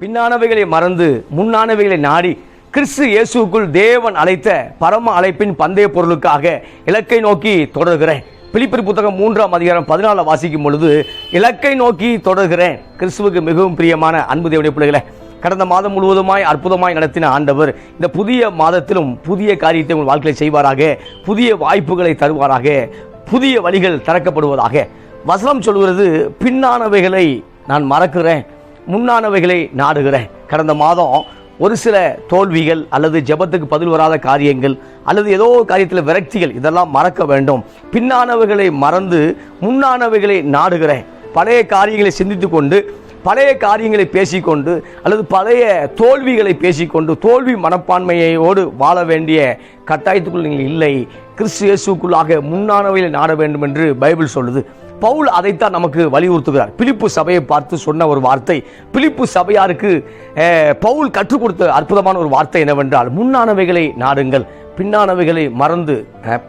பின்னானவைகளை மறந்து முன்னானவைகளை நாடி கிறிஸ்து இயேசுக்குள் தேவன் அழைத்த பரம அழைப்பின் பந்தய பொருளுக்காக இலக்கை நோக்கி தொடர்கிறேன். பிலிப்பிரி புத்தகம் மூன்றாம் அதிகாரம் பதினாலு வாசிக்கும் பொழுது இலக்கை நோக்கி தொடர்கிறேன். கிறிஸ்துவுக்கு மிகவும் பிரியமான அன்பு தேவடைய பிள்ளைகளை கடந்த மாதம் முழுவதுமாய் அற்புதமாய் நடத்தின ஆண்டவர் இந்த புதிய மாதத்திலும் புதிய காரியத்தை உங்கள் வாழ்க்கையில் செய்வாராக புதிய வாய்ப்புகளை தருவாராக புதிய வழிகள் திறக்கப்படுவதாக. வசனம் சொல்கிறது பின்னானவைகளை நான் மறக்கிறேன். முன்னானவைகளை நாடுகிறேன். கடந்த மாதம் ஒரு சில தோல்விகள் அல்லது ஜெபத்துக்கு பதில் வராத காரியங்கள் அல்லது ஏதோ காரியத்தில் விரக்திகள் இதெல்லாம் மறக்க வேண்டும். பின்னானவைகளை மறந்து முன்னானவைகளை நாடுகிறேன். பழைய காரியங்களை சிந்தித்து கொண்டு பழைய காரியங்களை பேசிக்கொண்டு அல்லது பழைய தோல்விகளை பேசிக்கொண்டு தோல்வி மனப்பான்மையோடு வாழ வேண்டிய கட்டாயத்துக்குள் நீங்கள் இல்லை. கிறிஸ்து இயேசுக்குள்ளாக முன்னானவைகளை நாட வேண்டும் என்று பைபிள் சொல்லுது. பவுல் அதைத்தான் நமக்கு வலியுறுத்துகிறார். பிலிப்பு சபையை பார்த்து சொன்ன ஒரு வார்த்தை. பிலிப்பு சபையாருக்கு பவுல் கற்றுக் கொடுத்த அற்புதமான ஒரு வார்த்தை என்னவென்றால் முன்னானவைகளை நாடுங்கள் பின்னானவைகளை மறந்து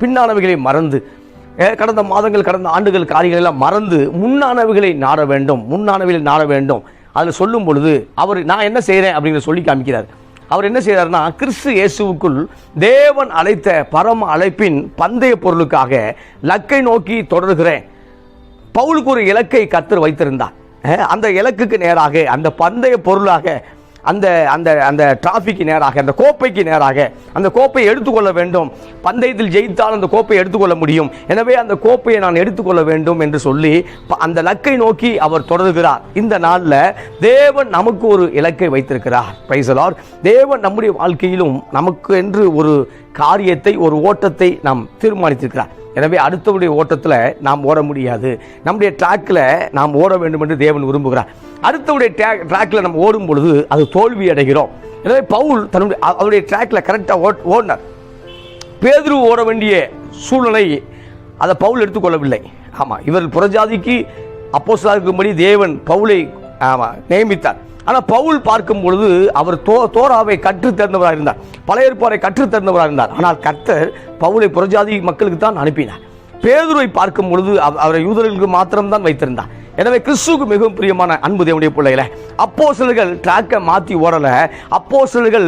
பின்னானவைகளை மறந்து கடந்த மாதங்கள் கடந்த ஆண்டுகள் காரியங்கள் எல்லாம் மறந்து முன்னானவைகளை நாட வேண்டும் முன்னானவைகளை நாட வேண்டும். அதில் சொல்லும் பொழுது அவர் நான் என்ன செய்கிறேன் அப்படிங்கிற சொல்லி காமிக்கிறார். அவர் என்ன செய்கிறார்னா கிறிஸ்து இயேசுவுக்குள் தேவன் அழைத்த பரம அழைப்பின் பந்தய பொருளுக்காக லக்கை நோக்கி தொடர்கிறேன். பவுலுக்கு ஒரு இலக்கை கத்தர் வைத்திருந்தார். அந்த இலக்குக்கு நேராக அந்த பந்தய பொருளாக அந்த அந்த அந்த டிராஃபிக்கு நேராக அந்த கோப்பைக்கு நேராக அந்த கோப்பையை எடுத்துக்கொள்ள வேண்டும். பந்தயத்தில் ஜெயித்தால் அந்த கோப்பையை எடுத்துக்கொள்ள முடியும். எனவே அந்த கோப்பையை நான் எடுத்துக்கொள்ள வேண்டும் என்று சொல்லி ப- அந்த லக்கை நோக்கி அவர் தொடர்கிறார். இந்த நாளில் தேவன் நமக்கு ஒரு இலக்கை வைத்திருக்கிறார். பைசலார் தேவன் நம்முடைய வாழ்க்கையிலும் நமக்கு என்று ஒரு காரியத்தை ஒரு ஓட்டத்தை நாம் தீர்மானித்திருக்கிறார். எனவே அடுத்தவருடைய ஓட்டத்தில் நாம் ஓட முடியாது. நம்முடைய ட்ராக்கில் நாம் ஓட வேண்டும் என்று தேவன் விரும்புகிறார். அடுத்தவருடைய ட்ராக்கில் நம்ம ஓடும் பொழுது அது தோல்வி அடைகிறோம். எனவே பவுல் தன்னுடைய அவருடைய ட்ராக்கில் கரெக்டாக ஓட் ஓடினார். பேதுரு ஓட வேண்டிய சூழ்நிலை அதை பவுல் எடுத்துக்கொள்ளவில்லை. ஆமாம் இவர் புறஜாதிக்கு அப்போஸ்தலருக்கும்படி தேவன் பவுலை ஆமாம் நியமித்தார். ஆனால் பவுல் பார்க்கும் பொழுது அவர் தோ தோராவை கற்றுத் தேர்ந்தவராக இருந்தார். பழைய ஏற்பாரை கற்றுத் தேர்ந்தவராக இருந்தார். ஆனால் கர்த்தர் பவுலை புறஜாதி மக்களுக்கு தான் அனுப்பினார். பேதுரை பார்க்கும் பொழுது அவரை யூதர்களுக்கு மாத்திரம்தான் வைத்திருந்தார். எனவே கிறிஸ்துக்கு மிகவும் பிரியமான அன்பு தேவனுடைய பிள்ளைகளே அப்போ சிலர்கள் ட்ராக்கை மாற்றி ஓடல அப்போ சிலர்கள்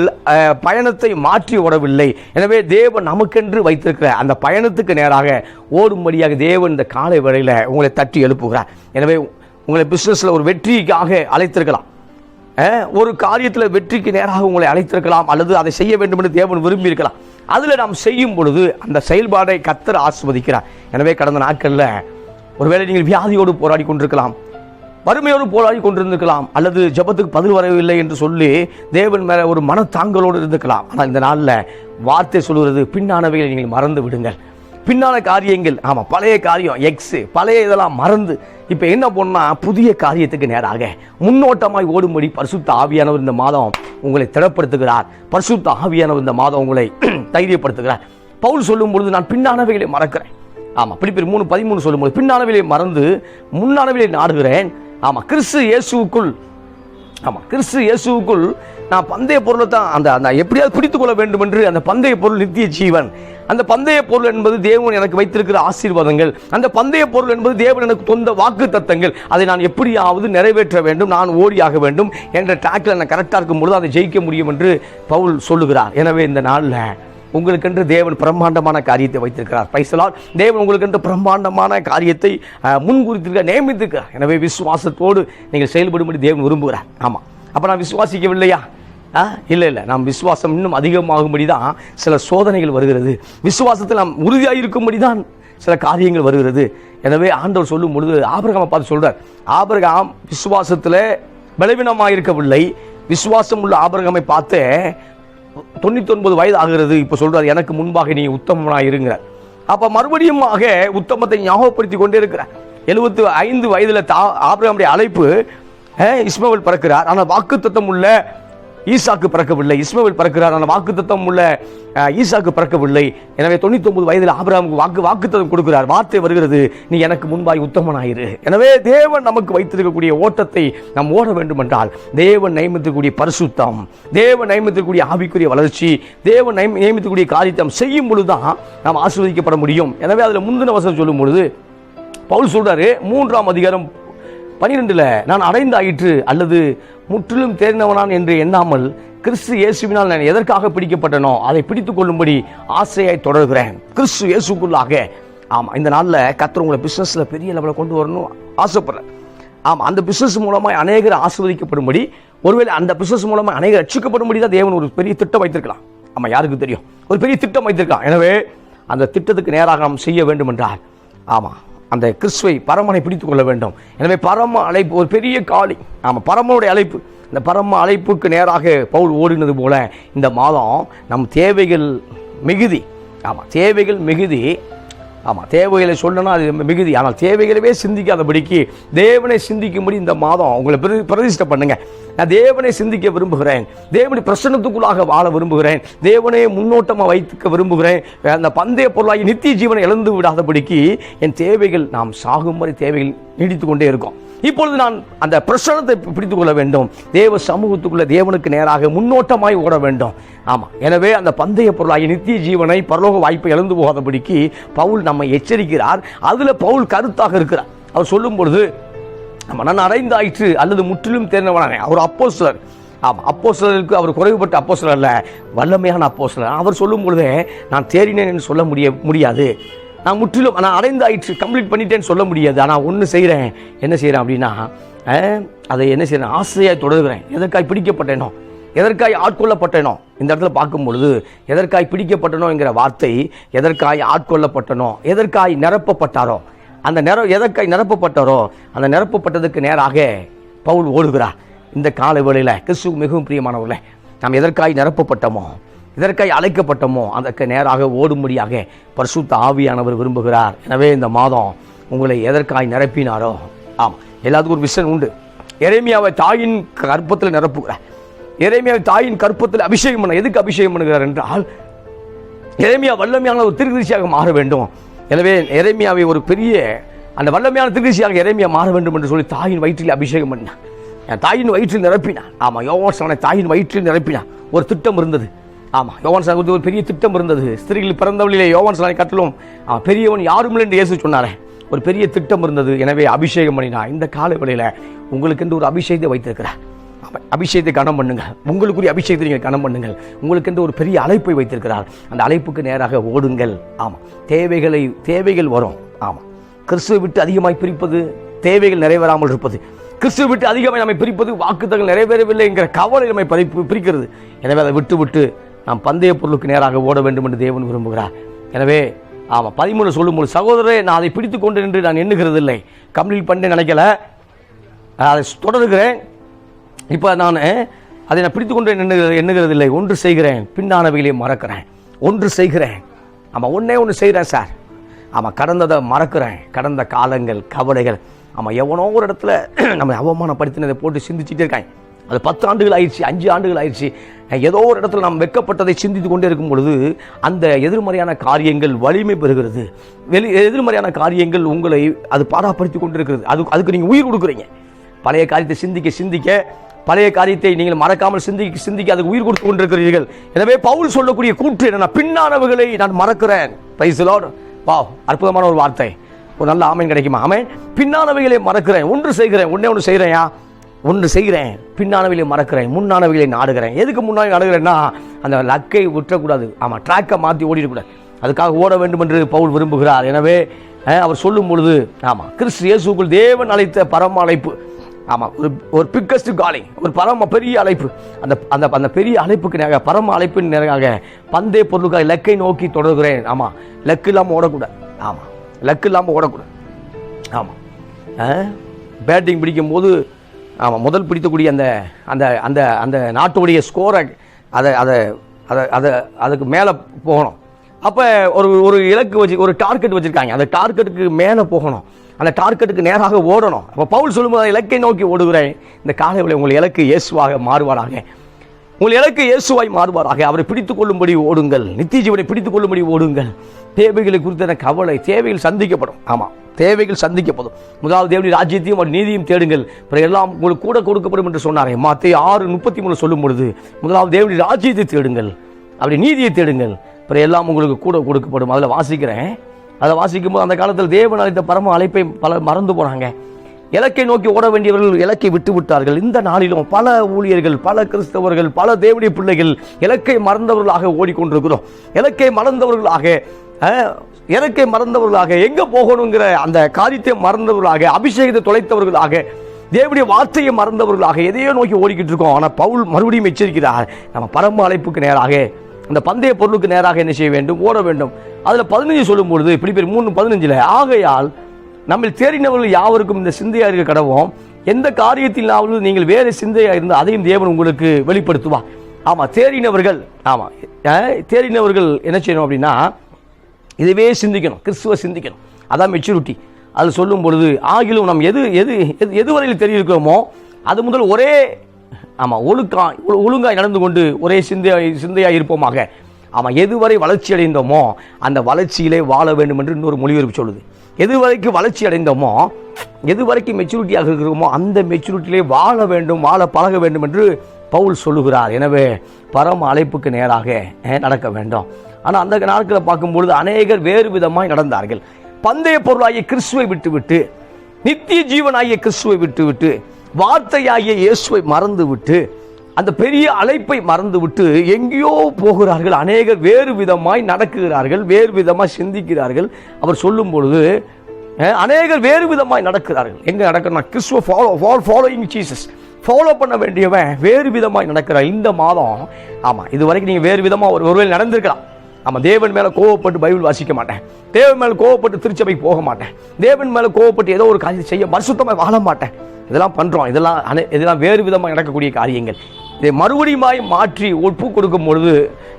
பயணத்தை மாற்றி ஓடவில்லை. எனவே தேவன் நமக்கென்று வைத்திருக்கிற அந்த பயணத்துக்கு நேராக ஓடும்படியாக தேவன் இந்த காலை வேளையில் உங்களை தட்டி எழுப்புகிறார். எனவே உங்களை பிஸ்னஸில் ஒரு வெற்றிக்காக அழைத்திருக்கலாம். ஒரு காரியத்தில் வெற்றிக்கு நேராக உங்களை அழைத்திருக்கலாம் அல்லது அதை செய்ய வேண்டும் என்று தேவன் விரும்பி இருக்கலாம் அதில் நாம் செய்யும் பொழுது அந்த செயல்பாடை கத்தர் ஆஸ்வதிக்கிறார். எனவே கடந்த நாட்களில் ஒருவேளை நீங்கள் வியாதியோடு போராடி கொண்டிருக்கலாம் வறுமையோடு போராடி கொண்டிருந்திருக்கலாம் அல்லது ஜெபத்துக்கு பதில் வரவில்லை என்று சொல்லி தேவன் மேலே ஒரு மனத்தாங்கலோடு இருந்திருக்கலாம். ஆனால் இந்த நாளில் வார்த்தை சொல்கிறது பின்னானவைகளை நீங்கள் மறந்து விடுங்கள். பின்னான காரியங்கள் ஆமாம் பழைய காரியம் எக்ஸ் பழைய இதெல்லாம் மறந்து இப்போ என்ன பண்ணா புதிய காரியத்துக்கு நேராக முன்னோட்டமாய் ஓடும்படி பரிசுத்த ஆவியானவர் இந்த மாதம் உங்களை திடப்படுத்துகிறார். பரிசுத்த ஆவியானவர் இந்த மாதம் உங்களை தைரியப்படுத்துகிறார். பவுல் சொல்லும் பொழுது நான் பின்னானவைகளை மறக்கிறேன். ஆமாம் பிலிப்பியர் மூணு பதிமூணு சொல்லும்போது பின்னானவைகளை மறந்து முன்னானவைகளை நாடுகிறேன். ஆமாம் கிறிஸ்து இயேசுவுக்குள் ஆமாம் கிறிஸ்து இயேசுவுக்குள் நான் பந்தய பொருளை தான் அந்த அந்த எப்படியாவது பிடித்துக் கொள்ள வேண்டும் என்று அந்த பந்தய பொருள் நித்திய ஜீவன். அந்த பந்தய பொருள் என்பது தேவன் எனக்கு வைத்திருக்கிற ஆசீர்வாதங்கள். அந்த பந்தய பொருள் என்பது தேவன் எனக்கு தொந்த வாக்கு தத்தங்கள். அதை நான் எப்படியாவது நிறைவேற்ற வேண்டும் நான் ஓடியாக வேண்டும் என்ற ட்ராக்கில் நான் கரெக்டாக இருக்கும் பொழுது அதை ஜெயிக்க முடியும் என்று பவுல் சொல்லுகிறார். எனவே இந்த நாளில் உங்களுக்கென்று தேவன் பிரம்மாண்டமான காரியத்தை வைத்திருக்கிறார். பைசலால் தேவன் உங்களுக்கென்று பிரம்மாண்டமான காரியத்தை முன்குறித்திருக்க நியமித்திருக்கிறார். எனவே விசுவாசத்தோடு நீங்கள் செயல்படும்படி தேவன் விரும்புகிறார். ஆமாம் அப்போ நான் விசுவாசிக்கவில்லையா? இல்லை இல்லை. நாம் விசுவாசம் இன்னும் அதிகமாகும்படி தான் சில சோதனைகள் வருகிறது. விசுவாசத்தில் நாம் உறுதியாக இருக்கும்படி தான் சில காரியங்கள் வருகிறது. எனவே ஆண்டவர் சொல்லும் பொழுது ஆபிரகாமை பார்த்து சொல்கிறார் ஆபிரகாம் விசுவாசத்தில் பலவீனமாக இருக்கவில்லை விசுவாசம் உள்ள ஆபிரகாமை பார்த்து தொண்ணூத்தொன்பது வயது ஆகிறது. இப்போ சொல்கிறார் எனக்கு முன்பாக நீ உத்தமனாக இருங்கிறார் மறுபடியும் ஆக உத்தமத்தை ஞாபகப்படுத்தி கொண்டே இருக்கிறார் எழுபத்து ஐந்து வயதில் தா ஆபிரகாமுடைய அழைப்பு அஹ், இஸ்மவேல் பிறக்கிறார். ஆனால் வாக்குத்தத்தம் உள்ள ஈசாக்கு பிறக்கவில்லை இஸ்மவில் பிறக்கிறார் ஆனால் வாக்குத்தத்தம் உள்ள ஈசாக்கு பிறக்கவில்லை. எனவே தொண்ணூத்தி ஒன்பது வயதில் ஆபிரகாமுக்கு வாக்கு வாக்குத்தத்தம் கொடுக்கிறார். வார்த்தை வருகிறது நீ எனக்கு முன்பாய் உத்தமனாயிரு. எனவே தேவன் நமக்கு வைத்திருக்கக்கூடிய ஓட்டத்தை நாம் ஓட வேண்டும் என்றால் தேவன் நியமித்திருக்கூடிய பரிசுத்தம் தேவன் நியமித்திருக்கூடிய ஆவிக்குரிய வளர்ச்சி தேவன் நியமி- நியமித்திருக்கக்கூடிய காரியத்தை செய்யும் பொழுதுதான் நாம் ஆசீர்வதிக்கப்பட முடியும். எனவே அதில் முந்தின வசனம் சொல்லும் பொழுது பவுல் சொல்றாரு மூன்றாம் அதிகாரம் பனிரெண்டுல நான் அடைந்தாயிற்று அல்லது முற்றிலும் தேர்ந்தவனான் என்று எண்ணாமல் கிறிஸ்து இயேசுவினால் நான் எதற்காக பிடிக்கப்பட்டனோ அதை பிடித்துக் கொள்ளும்படி ஆசையாய் தொடர்கிறேன். கிறிஸ்து இயேசுக்குள்ளாக. ஆமாம் இந்த நாளில் கத்தர் உங்களை பிஸ்னஸில் பெரிய லெவலில் கொண்டு வரணும் ஆசைப்படுறேன் ஆமாம் அந்த பிஸ்னஸ் மூலமாக அநேகர் ஆசிர்வதிக்கப்படும்படி ஒருவேளை அந்த பிஸ்னஸ் மூலமாக அநேகர் ரட்சிக்கப்படும்படி தான் தேவன் ஒரு பெரிய திட்டம் வைத்திருக்கலாம். ஆமாம் யாருக்கு தெரியும்? ஒரு பெரிய திட்டம் வைத்திருக்கலாம். எனவே அந்த திட்டத்துக்கு நேராக நாம் செய்ய வேண்டும் என்றால் ஆமாம் அந்த கிறிஸ்துவை பரமனை பிடித்து கொள்ள வேண்டும். எனவே பரம அழைப்பு ஒரு பெரிய காளி ஆமாம் பரமனுடைய அழைப்பு. இந்த பரம அழைப்புக்கு நேராக பவுல் ஓடினது போல இந்த மாதம் நம் தேவைகள் மிகுதி. ஆமாம் தேவைகள் மிகுதி. ஆமாம் தேவைகளை சொல்லணும் அது மிகுதி. ஆனால் தேவைகளவே சிந்திக்காதபடிக்கு தேவனை சிந்திக்கும்படி இந்த மாதம் உங்களை பிரதி பிரதிஷ்டை பண்ணுங்க. நான் தேவனை சிந்திக்க விரும்புகிறேன். தேவனை பிரசன்னத்துக்குள்ளாக வாழ விரும்புகிறேன். தேவனையே முன்னோட்டமாக வைத்துக்க விரும்புகிறேன். அந்த பந்தய பொருளாகி நித்திய ஜீவனை இழந்து விடாதபடிக்கு என் தேவைகள் நாம் சாகும் வரை தேவைகள் நீடித்து கொண்டே இருக்கோம். இப்பொழுது நான் அந்த பிரசனத்தை பிடித்துக் கொள்ள வேண்டும். தேவ சமூகத்துக்குள்ள தேவனுக்கு நேராக முன்னோட்டமாய் ஓட வேண்டும். ஆமாம் எனவே அந்த பந்தய பொருளாகிய நித்திய ஜீவனை பரலோக வாய்ப்பை இழந்து போகாதபடிக்கு பவுல் நம்மை எச்சரிக்கிறார். அதில் பவுல் கருத்தாக இருக்கிறார். அவர் சொல்லும் பொழுது மனன் அடைந்தாயிற்று அல்லது முற்றிலும் தேர்ந்தவனானே அவர் அப்போ சிலர் ஆமாம் அப்போ சிலருக்கு அவர் குறைவுபட்ட அப்போ சிலர் அல்ல. வல்லமையான அப்போ சிலர் அவர் சொல்லும் பொழுதே நான் தேறினேன் என்று சொல்ல முடிய முடியாது. நான் முற்றிலும் நான் அடைந்தாயிற்று கம்ப்ளீட் பண்ணிட்டேன்னு சொல்ல முடியாது. ஆனால் ஒன்று செய்கிறேன் என்ன செய்கிறேன் அப்படின்னா அதை என்ன செய்கிறேன் ஆசையாக தொடர்கிறேன். எதற்காய் பிடிக்கப்பட்டேனோ எதற்காய் ஆட்கொள்ளப்பட்டனோ இந்த இடத்துல பார்க்கும் பொழுது எதற்காய் பிடிக்கப்பட்டனோங்கிற வார்த்தை எதற்காய் ஆட்கொள்ளப்பட்டனோ எதற்காய் நிரப்பப்பட்டாரோ அந்த நிற எதற்காய் நிரப்பப்பட்டாரோ அந்த நிரப்பப்பட்டதுக்கு நேராக பவுல் ஓடுகிறார். இந்த கால வேளையில் கிறிஸ்துவ மிகவும் பிரியமானவர்களே நாம் எதற்காய் நிரப்பப்பட்டோமோ எதற்காய் அழைக்கப்பட்டோமோ அதற்கு நேராக ஓடும்படியாக பரிசுத்த ஆவியானவர் விரும்புகிறார். எனவே இந்த மாதம் உங்களை எதற்காய் நிரப்பினாரோ? ஆம் எல்லாத்துக்கும் ஒரு விஷன் உண்டு. எரேமியாவை தாயின் கற்பத்தில் நிரப்புகிறார். எரேமியாவை தாயின் கற்பத்தில் அபிஷேகம் பண்ண எதுக்கு அபிஷேகம் பண்ணுகிறார் என்றால் எரேமியா வல்லமையான ஒரு திருகிருச்சியாக மாற வேண்டும். எனவே எரேமியாவை ஒரு பெரிய அந்த வல்லமையான திருகிருச்சியாக எரேமியா மாற வேண்டும் என்று சொல்லி தாயின் வயிற்றில் அபிஷேகம் பண்ணான் என் தாயின் வயிற்றில் நிரப்பினான். ஆமாம் யோகாசனை தாயின் வயிற்றில் நிரப்பினான். ஒரு திட்டம் இருந்தது. ஆமாம் யோவான் சானை குறித்து ஒரு பெரிய திட்டம் இருந்தது. ஸ்திரீகள் பிறந்தவளிலே யோவான் சாரை கட்டிலும். பெரியவன் யாரும் இல்லை என்று இயேசு சொன்னாரே. ஒரு பெரிய திட்டம் இருந்தது. எனவே அபிஷேகம் பண்ணினா இந்த கால வேளையில் உங்களுக்கென்று ஒரு அபிஷேகத்தை வைத்திருக்கிறார். அபிஷேகத்தை கனம் பண்ணுங்கள். உங்களுக்குரிய அபிஷேகத்தை நீங்கள் கனம் பண்ணுங்கள். உங்களுக்கென்று ஒரு பெரிய அழைப்பை வைத்திருக்கிறார். அந்த அழைப்புக்கு நேராக ஓடுங்கள். ஆமாம் தேவைகளை தேவைகள் வரும். ஆமாம் கிறிஸ்துவை விட்டு அதிகமாய் பிரிப்பது தேவைகள் நிறைவேறாமல் இருப்பது. கிறிஸ்துவை விட்டு அதிகமாக நம்மை பிரிப்பது வாக்குத்தங்கள் நிறைவேறவில்லை என்கிற கவலை நம்மை பிரிக்கிறது. எனவே அதை விட்டு விட்டு நாம் பந்தய பொருளுக்கு நேராக ஓட வேண்டும் என்று தேவன் விரும்புகிறார். எனவே ஆமாம் பதிமூணு சொல்லும்போது சகோதரரே நான் அதை பிடித்து கொண்டு என்று நான் எண்ணுகிறதில்லை. கம்ப்ளீட் பண்ண நினைக்கல. அதை தொடருகிறேன். இப்போ நான் அதை நான் பிடித்து கொண்டு எண்ணுகிறது எண்ணுகிறதில்லை. ஒன்று செய்கிறேன் பின்னானவைகளையும் மறக்கிறேன். ஒன்று செய்கிறேன். ஆமாம் ஒன்றே ஒன்று செய்கிறேன் சார். ஆமாம் கடந்ததை மறக்கிறேன். கடந்த காலங்கள் கவலைகள். ஆமாம் எவனோ ஒரு இடத்துல நம்ம அவமானப்படுத்தினதை போட்டு சிந்திச்சுட்டே இருக்காங்க அது பத்து ஆண்டுகள் ஆயிடுச்சு அஞ்சு ஆண்டுகள் ஆயிடுச்சு. ஏதோ ஒரு இடத்துல நாம் வெட்கப்பட்டதை சிந்தித்து கொண்டே இருக்கும் பொழுது அந்த எதிர்மறையான காரியங்கள் வலிமை பெறுகிறது. வெளி எதிர்மறையான காரியங்கள் உங்களை அது பாடாப்படுத்தி கொண்டிருக்கிறது. அது அதுக்கு நீங்கள் உயிர் கொடுக்குறீங்க. பழைய காரியத்தை சிந்திக்க சிந்திக்க பழைய காரியத்தை நீங்கள் மறக்காமல் சிந்திக்க சிந்திக்க அதுக்கு உயிர் கொடுத்து கொண்டிருக்கிறீர்கள். எனவே பவுல் சொல்லக்கூடிய கூற்று என்னன்னா பின்னானவர்களை நான் மறக்கிறேன். பிரைஸ் வா அற்புதமான ஒரு வார்த்தை. ஒரு நல்ல ஆமேன் கிடைக்குமா? ஆமேன். பின்னானவைகளை மறக்கிறேன். ஒன்று செய்கிறேன். ஒன்றே ஒன்று செய்கிறேன்யா? ஒன்று செய்கிறேன் பின்னானவைகளை மறக்கிறேன் முன்னானவைகளை நாடுகிறேன். எதுக்கு முன்னாடி நாடுகிறேன்னா அந்த லக்கை விட்டுறக்கூடாது ஆமாம் ட்ராக்கை மாற்றி ஓடிடக்கூடாது. அதுக்காக ஓட வேண்டும் என்று பவுல் விரும்புகிறார். எனவே அவர் சொல்லும் பொழுது ஆமாம் கிறிஸ்து இயேசுக்குள் தேவன் அழைத்த பரம அழைப்பு ஆமாம் ஒரு ஒரு பிக்கஸ்ட் காலிங் ஒரு பரம பெரிய அழைப்பு. அந்த அந்த அந்த பெரிய அழைப்புக்கு நேராக பரம அழைப்பின் நேராக பந்தய பொருளுக்காக லக்கை நோக்கி தொடர்கிறேன். ஆமாம் லக்கு இல்லாமல் ஓடக்கூடாது. ஆமாம் லக்கு இல்லாமல் ஓடக்கூடாது. ஆமாம் பேட்டிங் பிடிக்கும்போது ஆமாம் முதல் பிடித்தக்கூடிய அந்த அந்த அந்த அந்த நாட்டுடைய ஸ்கோரை அதை அதை அதை அதை அதுக்கு மேலே போகணும். அப்போ ஒரு ஒரு இலக்கு வச்சு ஒரு டார்கெட் வச்சுருக்காங்க. அந்த டார்கெட்டுக்கு மேலே போகணும். அந்த டார்கெட்டுக்கு நேராக ஓடணும். அப்போ பவுல் சொல்லும்போது இலக்கை நோக்கி ஓடுகிறேன். இந்த காலை உங்கள் இலக்கு இயேசுவாக மாறுவாராக. உங்கள் இலக்கு இயேசுவாய் மாறுவாராக. அவரை பிடித்துக் கொள்ளும்படி ஓடுங்கள். நித்திய ஜீவனை பிடித்துக் கொள்ளும்படி ஓடுங்கள். தேவைகளை குறித்த கவலை தேவைகள் சந்திக்கப்படும். ஆமாம் தேவைகள் சந்திக்கப்படும். முதலாவது தேவனி ராஜ்யத்தையும் அவர் நீதியும் தேடுங்கள். பிறகு எல்லாம் உங்களுக்கு கூட கொடுக்கப்படும் என்று சொன்னாரே. மாத்தை ஆறு முப்பத்தி மூணு சொல்லும் பொழுது முதலாவது தேவனி ராஜ்யத்தை தேடுங்கள். அப்படி நீதியை தேடுங்கள். பிறகு எல்லாம் உங்களுக்கு கூட கொடுக்கப்படும். அதில் வாசிக்கிறேன். அதை வாசிக்கும்போது அந்த காலத்தில் தேவன் அழைத்த பரம அழைப்பை பல மறந்து போனாங்க. இலக்கை நோக்கி ஓட வேண்டியவர்கள் இலக்கை விட்டு விட்டார்கள். இந்த நாளிலும் பல ஊழியர்கள் பல கிறிஸ்தவர்கள் பல தேவடி பிள்ளைகள் இலக்கை மறந்தவர்களாக ஓடிக்கொண்டிருக்கிறோம். இலக்கை மறந்தவர்களாக இலக்கை மறந்தவர்களாக எங்கே போகணுங்கிற அந்த காரியத்தை மறந்தவர்களாக அபிஷேகத்தை தொலைத்தவர்களாக தேவடைய வார்த்தையை மறந்தவர்களாக எதையோ நோக்கி ஓடிக்கிட்டு இருக்கோம். ஆனால் பவுல் மறுபடியும் எச்சரிக்கிறார். நம்ம பரம அழைப்புக்கு நேராக அந்த பந்தய பொருளுக்கு நேராக என்ன செய்ய வேண்டும்? ஓட வேண்டும். அதில் பதினஞ்சு சொல்லும் பொழுது இப்படி பேர் மூணு பதினஞ்சில் ஆகையால் நம்ம தேறினவர்கள் யாவருக்கும் இந்த சிந்தையாக இருக்க கடவோம் எந்த காரியத்திலாவது நீங்கள் வேறு சிந்தையாக இருந்தால் அதையும் தேவன் உங்களுக்கு வெளிப்படுத்துவா ஆமாம் தேறினவர்கள் ஆமாம் தேறினவர்கள் என்ன செய்யணும் அப்படின்னா இதுவே சிந்திக்கணும் கிறிஸ்துவ சிந்திக்கணும். அதான் மெச்சூரிட்டி அது சொல்லும் பொழுது ஆகிலும் நம் எது எது எது எதுவரையில் தெரியிருக்கிறோமோ அது முதல் ஒரே ஆமாம் ஒழுக்கா ஒழுங்காய் நடந்து கொண்டு ஒரே சிந்தையாக சிந்தையாக இருப்போமாக. ஆமாம் எதுவரை வளர்ச்சி அடைந்தோமோ அந்த வளர்ச்சியிலே வாழ வேண்டும் என்று இன்னொரு மொழிபெயர்ப்பு சொல்லுது. எதுவரைக்கும் வளர்ச்சி அடைந்தோமோ எது வரைக்கும் மெச்சூரிட்டியாக இருக்கிறோமோ அந்த மெச்சூரிட்டியிலே வாழ வேண்டும் வாழ பழக வேண்டும் என்று பவுல் சொல்லுகிறார். எனவே பரம அழைப்புக்கு நேராக நடக்க வேண்டும். ஆனால் அந்த நாட்களை பார்க்கும்பொழுது அநேகர் வேறு விதமாய் நடந்தார்கள். பந்தய பொருளாகிய கிறிஸ்துவை விட்டுவிட்டு நித்திய ஜீவனாகிய கிறிஸ்துவை விட்டுவிட்டு வார்த்தையாகிய இயேசுவை மறந்துவிட்டு அந்த பெரிய அழைப்பை மறந்துவிட்டு எங்கேயோ போகிறார்கள். அநேகர் வேறு விதமாய் நடக்குகிறார்கள். வேறு விதமாக சிந்திக்கிறார்கள். அவர் சொல்லும் பொழுது அநேகர் வேறு விதமாய் நடக்கிறார்கள். எங்க நடக்கணும் கிறிஸ்துவ ஃபாலோ ஃபாலோயிங் ஜீசஸ் ஃபாலோ பண்ண வேண்டியவன் வேறு விதமாய் நடக்கிறார் இந்த மாதம் ஆமாம் இது வரைக்கும் நீங்கள் வேறு விதமாக ஒரு ஒருவேளை நடந்திருக்கலாம். ஆமாம் தேவன் மேலே கோவப்பட்டு பைபிள் வாசிக்க மாட்டேன். தேவன் மேலே கோவப்பட்டு திருச்சபைக்கு போக மாட்டேன். தேவன் மேலே கோவப்பட்டு ஏதோ ஒரு காரியம் செய்ய மறுசுத்தமாக வாழ மாட்டேன். இதெல்லாம் பண்ணுறோம் இதெல்லாம் இதெல்லாம் வேறு விதமாக நடக்கக்கூடிய காரியங்கள். இதை மறுபடியுமாய் மாற்றி ஒப்பு கொடுக்கும் பொழுது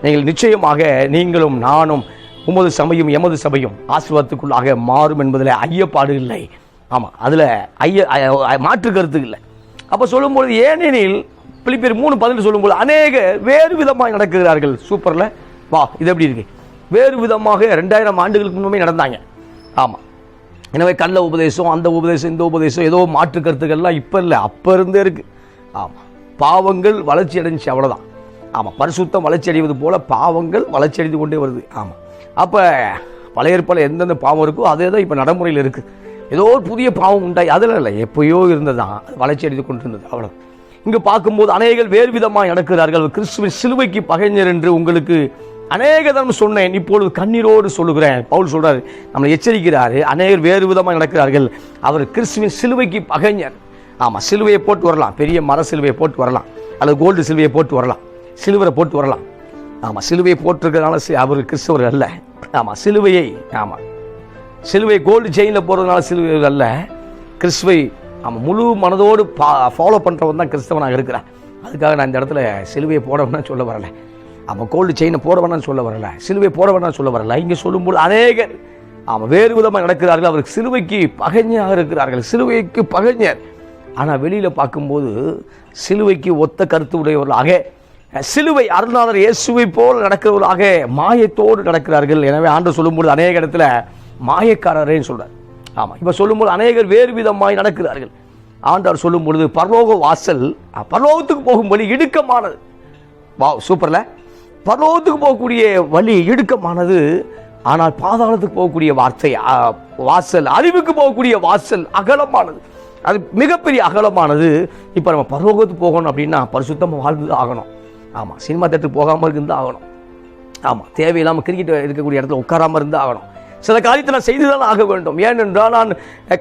நீங்கள் நிச்சயமாக நீங்களும் நானும் உமது சபையும் எமது சபையும் ஆசீர்வாதத்துக்குள்ளாக மாறும் என்பதில் ஐயப்பாடு இல்லை. ஆமாம் அதில் ஐய மாற்று கருத்து இல்லை. அப்போ சொல்லும்பொழுது ஏனெனில் பிள்ளைப்பேர் மூணு பதினெட்டு சொல்லும்போது அநேக வேறு விதமாக நடக்கிறார்கள். சூப்பரில்? வா இது எப்படி இருக்கு? வேறு விதமாக ரெண்டாயிரம் ஆண்டுகளுக்கு முன்பே நடந்தாங்க. ஆமாம் எனவே கள்ள உபதேசம் அந்த உபதேசம் இந்த உபதேசம் ஏதோ மாற்று கருத்துக்கள்லாம் இப்போ இல்லை அப்போ இருந்தே இருக்குது ஆமாம் பாவங்கள் வளர்ச்சி அடைஞ்சி அவ்வளோதான் ஆமாம் பரிசுத்தம் வளர்ச்சி அடைவது போல பாவங்கள் வளர்ச்சி அடைந்து கொண்டே வருது. ஆமாம் அப்போ பழைய ஏற்பாடுல எந்தெந்த பாவம் இருக்கோ அதே தான் இப்போ நடைமுறையில் இருக்குது ஏதோ ஒரு புதிய பாவம் உண்டாய் அதில் இல்லை எப்பயோ இருந்ததான் வளர்ச்சி அடைந்து கொண்டு இருந்தது அவ்வளோ இங்கு பார்க்கும்போது அநேகர் வேறு விதமாக நடக்கிறார்கள். கிறிஸ்துவின் சிலுவைக்கு பகைஞர் என்று உங்களுக்கு அநேக தரம் சொன்னேன். இப்பொழுது கண்ணீரோடு சொல்லுகிறேன். பவுல் சொல்கிறார் நம்மளை எச்சரிக்கிறாரு. அநேகர் வேறு விதமாக நடக்கிறார்கள். அவர் கிறிஸ்துவின் சிலுவைக்கு பகைஞர். ஆமாம் சிலுவையை போட்டு வரலாம். பெரிய மர சிலுவையை போட்டு வரலாம். அல்லது கோல்டு சிலுவையை போட்டு வரலாம். சிலுவரை போட்டு வரலாம். ஆமாம் சிலுவையை போட்டிருக்கிறதுனால அவர் கிறிஸ்தவர் அல்ல. ஆமாம் சிலுவையை ஆமாம் சிலுவை கோல்டு செயினில் போகிறதுனால சிலுவை அல்ல. கிறிஸ்துவை ஆமாம் முழு மனதோடு பா ஃபாலோ பண்ணுறவன் தான் கிறிஸ்தவனாக இருக்கிறான். அதுக்காக நான் இந்த இடத்துல சிலுவையை போட சொல்ல வரல. அவன் கோல்டு செயினை போட வேணாம்னு சொல்ல வரல. சிலுவை போட வேணாம்னு சொல்ல வரல. இங்கே சொல்லும்போது அநேகர் ஆமாம் வேறு விதமாக நடக்கிறார்கள். அவருக்கு சிலுவைக்கு பகைஞராக இருக்கிறார்கள். சிலுவைக்கு பகைஞர். ஆனால் வெளியில் பார்க்கும்போது சிலுவைக்கு ஒத்த கருத்து உடையவர்களாக சிலுவை அருள்நாதர் இயேசுவை போல் நடக்கிறவர்களாக மாயத்தோடு நடக்கிறார்கள். எனவே ஆண்டு சொல்லும்போது அநேக இடத்துல மாயக்காரரேன்னு சொல்கிறார் ஆமாம் இப்போ சொல்லும்போது அநேகர் வேறு விதமாய் நடக்கிறார்கள். ஆண்டவர் சொல்லும் பொழுது பரலோக வாசல் பரலோகத்துக்கு போகும் வழி இடுக்கமானது. வா சூப்பரில். பரலோகத்துக்கு போகக்கூடிய வழி இடுக்கமானது ஆனால் பாதாளத்துக்கு போகக்கூடிய வார்த்தை வாசல் அறிவுக்கு போகக்கூடிய வாசல் அகலமானது. அது மிகப்பெரிய அகலமானது. இப்போ நம்ம பரலோகத்துக்கு போகணும் அப்படின்னா பரிசுத்தமாக வாழ்ந்து ஆகணும். ஆமாம் சினிமா தேட்டருக்கு போகாமல் இருந்து ஆகணும். ஆமாம் தேவையில்லாமல் கிரிக்கெட் இருக்கக்கூடிய இடத்துல உட்காராமல் இருந்து ஆகணும். சில காரியத்தை நான் செய்துதான் ஆக வேண்டும். ஏனென்றால் நான்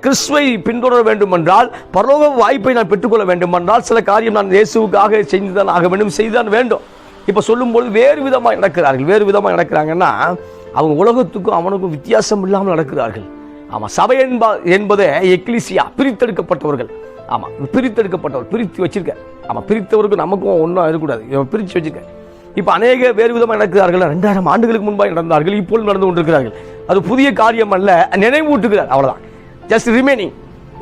கிறிஸ்துவை பின்தொடர வேண்டும் என்றால் பரலோக வாய்ப்பை நான் பெற்றுக்கொள்ள வேண்டும் என்றால் சில காரியம் நான் இயேசுவுக்காக செய்துதான் ஆக வேண்டும் செய்துதான் வேண்டும். இப்போ சொல்லும்போது வேறு விதமாக நடக்கிறார்கள். வேறு விதமாக நடக்கிறாங்கன்னா அவங்க உலகத்துக்கும் அவனுக்கும் வித்தியாசம் இல்லாமல் நடக்கிறார்கள். ஆமாம் சபை என்பா என்பதே எக்லிசியா பிரித்தெடுக்கப்பட்டவர்கள். ஆமாம் பிரித்தெடுக்கப்பட்டவர் பிரித்து வச்சிருக்க. ஆமாம் பிரித்தவருக்கு நமக்கும் ஒன்றும் இருக்கக்கூடாது. இவன் பிரித்து வச்சிருக்க. இப்போ அநேக வேறு விதமாக நடக்கிறார்கள். ரெண்டாயிரம் ஆண்டுகளுக்கு முன்பாக நடந்தார்கள். இப்பொழுது நடந்து கொண்டிருக்கிறார்கள். அது புதிய காரியம் அல்ல. நினைவூட்டுகிறார். அவ்வளோதான் ஜஸ்ட் ரிமைனிங்